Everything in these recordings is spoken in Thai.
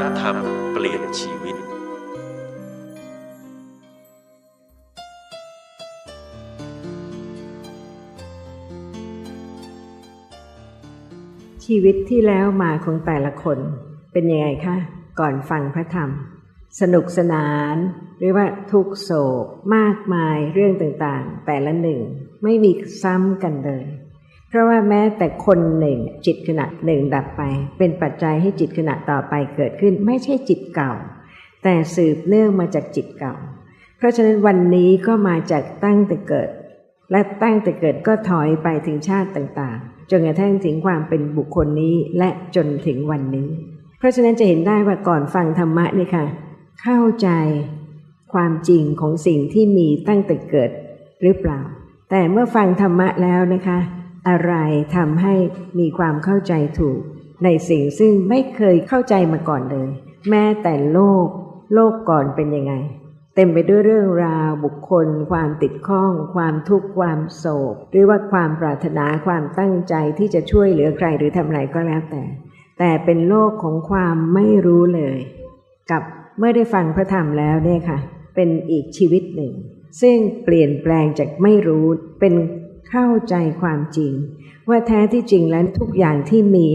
ระธรรมเปลี่ยนชีวิต ชีวิตที่แล้วมาของแต่ละคนเป็นยังไงคะ ก่อนฟังพระธรรม สนุกสนาน หรือว่าทุกโศก มากมายเรื่องต่างๆ แต่ละหนึ่งไม่มีซ้ำกันเลย เพราะว่าแม้แต่คนหนึ่งจิตขณะหนึ่งดับไป เป็นปัจจัยให้จิตขณะต่อไปเกิดขึ้น ไม่ใช่จิตเก่า แต่สืบเนื่องมาจากจิตเก่า เพราะฉะนั้นวันนี้ก็มาจากตั้งแต่เกิด และตั้งแต่เกิดก็ถอยไปถึงชาติต่างๆจนกระทั่งถึงความเป็นบุคคลนี้และจนถึงวันนี้ เพราะฉะนั้นจะเห็นได้ว่าก่อนฟังธรรมะนี่ค่ะ เข้าใจความจริงของสิ่งที่มีตั้งแต่เกิดหรือเปล่า แต่เมื่อฟังธรรมะแล้วนะคะ อะไรทำให้มีความเข้าใจถูก ในสิ่งซึ่งไม่เคยเข้าใจมาก่อนเลย แม้แต่โลก โลกก่อนเป็นยังไง เต็มไปด้วยเรื่องราวบุคคล ความติดข้อง ความทุกข์ความโศก หรือว่าความปรารถนาความตั้งใจที่จะช่วยเหลือใครหรือทำอะไรก็แล้วแต่ แต่เป็นโลกของความไม่รู้เลย กับเมื่อได้ฟังพระธรรมแล้วเนี่ยค่ะ เป็นอีกชีวิตหนึ่งซึ่งเปลี่ยนแปลงจากไม่รู้เป็น เข้าใจความจริง ว่าแท้ที่จริงแล้วทุกอย่างที่มี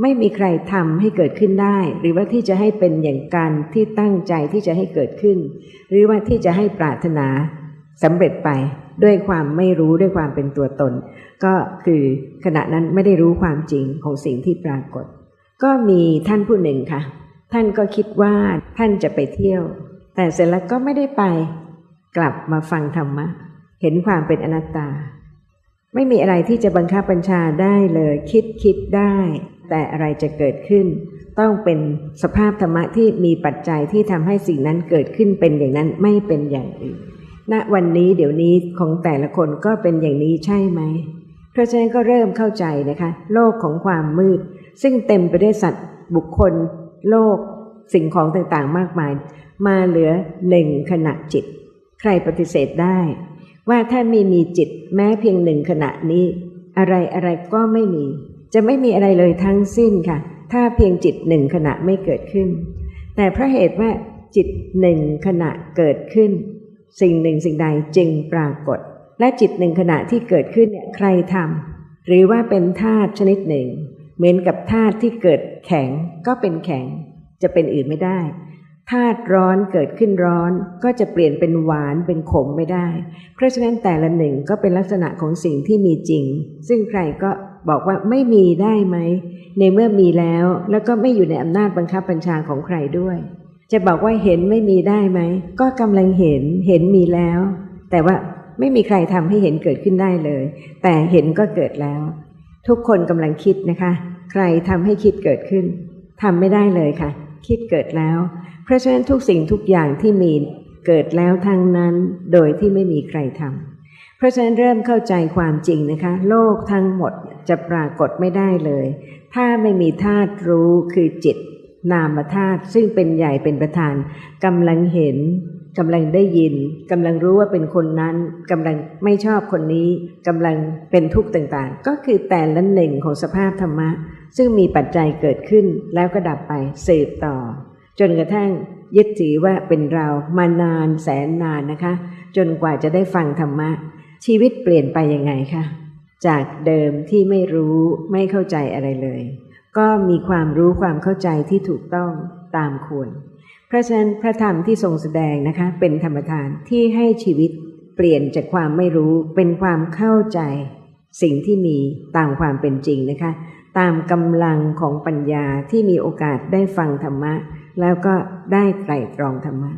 ไม่มีใครทำให้เกิดขึ้นได้ หรือว่าที่จะให้เป็นอย่างการที่ตั้งใจที่จะให้เกิดขึ้น หรือว่าที่จะให้ปรารถนาสำเร็จไปด้วยความไม่รู้ด้วยความเป็นตัวตน ก็คือขณะนั้นไม่ได้รู้ความจริงของสิ่งที่ปรากฏ ก็มีท่านผู้หนึ่งค่ะ ท่านก็คิดว่าท่านจะไปเที่ยว แต่เสร็จแล้วก็ไม่ได้ไป กลับมาฟังธรรมะ เห็นความเป็นอนัตตา ไม่มีอะไรที่จะบังคับบัญชาได้เลย คิดคิดได้ แต่อะไรจะเกิดขึ้น ต้องเป็นสภาพธรรมะที่มีปัจจัยที่ทำให้สิ่งนั้นเกิดขึ้นเป็นอย่างนั้นไม่เป็นอย่างอื่นณวันนี้เดี๋ยวนี้ของแต่ละคนก็เป็นอย่างนี้ใช่ไหมเพราะฉะนั้นก็เริ่มเข้าใจนะคะ โลกของความมืด ซึ่งเต็มไปด้วยสัตว์บุคคล โลก สิ่งของต่างๆมากมาย มาเหลือหนึ่งขณะจิต ใครปฏิเสธได้ ว่าถ้าไม่มีจิตแม้เพียงหนึ่งขณะนี้ อะไรอะไรก็ไม่มี จะไม่มีอะไรเลยทั้งสิ้นค่ะ ถ้าเพียงจิตหนึ่งขณะไม่เกิดขึ้น แต่เพราะเหตุว่าจิตหนึ่งขณะเกิดขึ้น สิ่งหนึ่งสิ่งใดจึงปรากฏ และจิตหนึ่งขณะที่เกิดขึ้นเนี่ยใครทำหรือว่าเป็นธาตุชนิดหนึ่ง เหมือนกับธาตุที่เกิดแข็งก็เป็นแข็ง จะเป็นอื่นไม่ได้ ธาตุร้อนเกิดขึ้นร้อนก็จะเปลี่ยนเป็นหวานเป็นขมไม่ได้ เพราะฉะนั้นแต่ละหนึ่งก็เป็นลักษณะของสิ่งที่มีจริง ซึ่งใครก็บอกว่าไม่มีได้ไหม ในเมื่อมีแล้วแล้วก็ไม่อยู่ในอำนาจบังคับบัญชาของใครด้วย จะบอกว่าเห็นไม่มีได้ไหม ก็กำลังเห็นเห็นมีแล้ว แต่ว่าไม่มีใครทำให้เห็นเกิดขึ้นได้เลย แต่เห็นก็เกิดแล้ว ทุกคนกำลังคิดนะคะ ใครทำให้คิดเกิดขึ้นทำไม่ได้เลยค่ะ คิดเกิดแล้ว เพราะฉะนั้นทุกสิ่งทุกอย่างที่มีเกิดแล้วทั้งนั้นโดยที่ไม่มีใครทำเพราะฉะนั้นเริ่มเข้าใจความจริงนะคะ โลกทั้งหมดจะปรากฏไม่ได้เลย ถ้าไม่มีธาตุรู้คือจิต นามธาตุซึ่งเป็นใหญ่เป็นประธานกำลังเห็น กำลังได้ยินกำลังรู้ว่าเป็นคนนั้นกำลังไม่ชอบคนนี้กำลังเป็นทุกข์ต่างๆ ก็คือแต่ละหนึ่งของสภาพธรรมะ ซึ่งมีปัจจัยเกิดขึ้นแล้วก็ดับไปสืบต่อ จนกระทั่งยึดถือว่าเป็นเรามานานแสนนานนะคะ จนกว่าจะได้ฟังธรรมะ ชีวิตเปลี่ยนไปยังไงคะจากเดิมที่ไม่รู้ไม่เข้าใจอะไรเลย ก็มีความรู้ความเข้าใจที่ถูกต้อง ตามควร เพราะฉะนั้นพระธรรมที่ทรงแสดงนะคะเป็นธรรมทานที่ให้ชีวิตเปลี่ยนจากความไม่รู้เป็นความเข้าใจ สิ่งที่มีตามความเป็นจริงนะคะ ตามกำลังของปัญญาที่มีโอกาสได้ฟังธรรมะ แล้วก็ได้ไตรตรองธรรมะ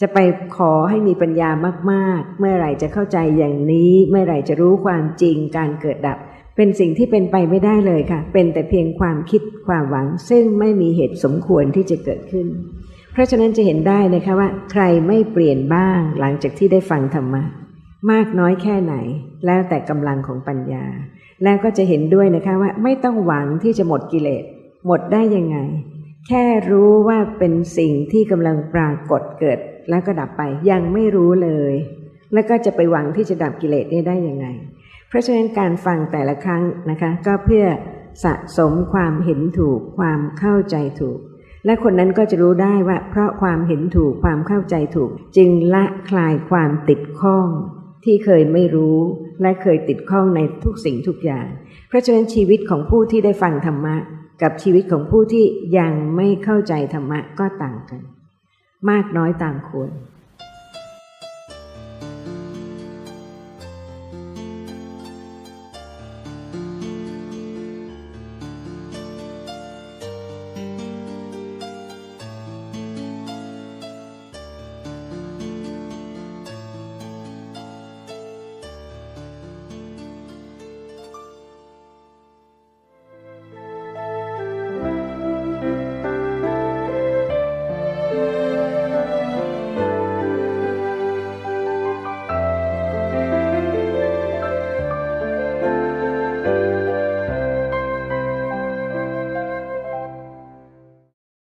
จะไปขอให้มีปัญญามาก ๆ เมื่อไหร่จะเข้าใจอย่างนี้ เมื่อไหร่จะรู้ความจริงการเกิดดับ เป็นสิ่งที่เป็นไปไม่ได้เลยค่ะ เป็นแต่เพียงความคิดความหวัง ซึ่งไม่มีเหตุสมควรที่จะเกิดขึ้น เพราะฉะนั้นจะเห็นได้นะคะว่า ใครไม่เปลี่ยนบ้างหลังจากที่ได้ฟังธรรมะมากน้อยแค่ไหน แล้วแต่กำลังของปัญญา แล้วก็จะเห็นด้วยนะคะว่าไม่ต้องหวังที่จะหมดกิเลส หมดได้ยังไง แค่รู้ว่าเป็นสิ่งที่กำลังปรากฏเกิด แล้วก็ดับไปยังไม่รู้เลย แล้วก็จะไปหวังที่จะดับกิเลสนี้ได้ยังไง เพราะฉะนั้นการฟังแต่ละครั้งนะคะก็เพื่อสะสมความเห็นถูกความเข้าใจถูก และคนนั้นก็จะรู้ได้ว่า เพราะความเห็นถูกความเข้าใจถูก จึงละคลายความติดข้อง ที่เคยไม่รู้และเคยติดข้องในทุกสิ่งทุกอย่าง เพราะฉะนั้นชีวิตของผู้ที่ได้ฟังธรรมะ กับชีวิตของผู้ที่ยังไม่เข้าใจธรรมะก็ต่างกัน มากน้อยต่างควร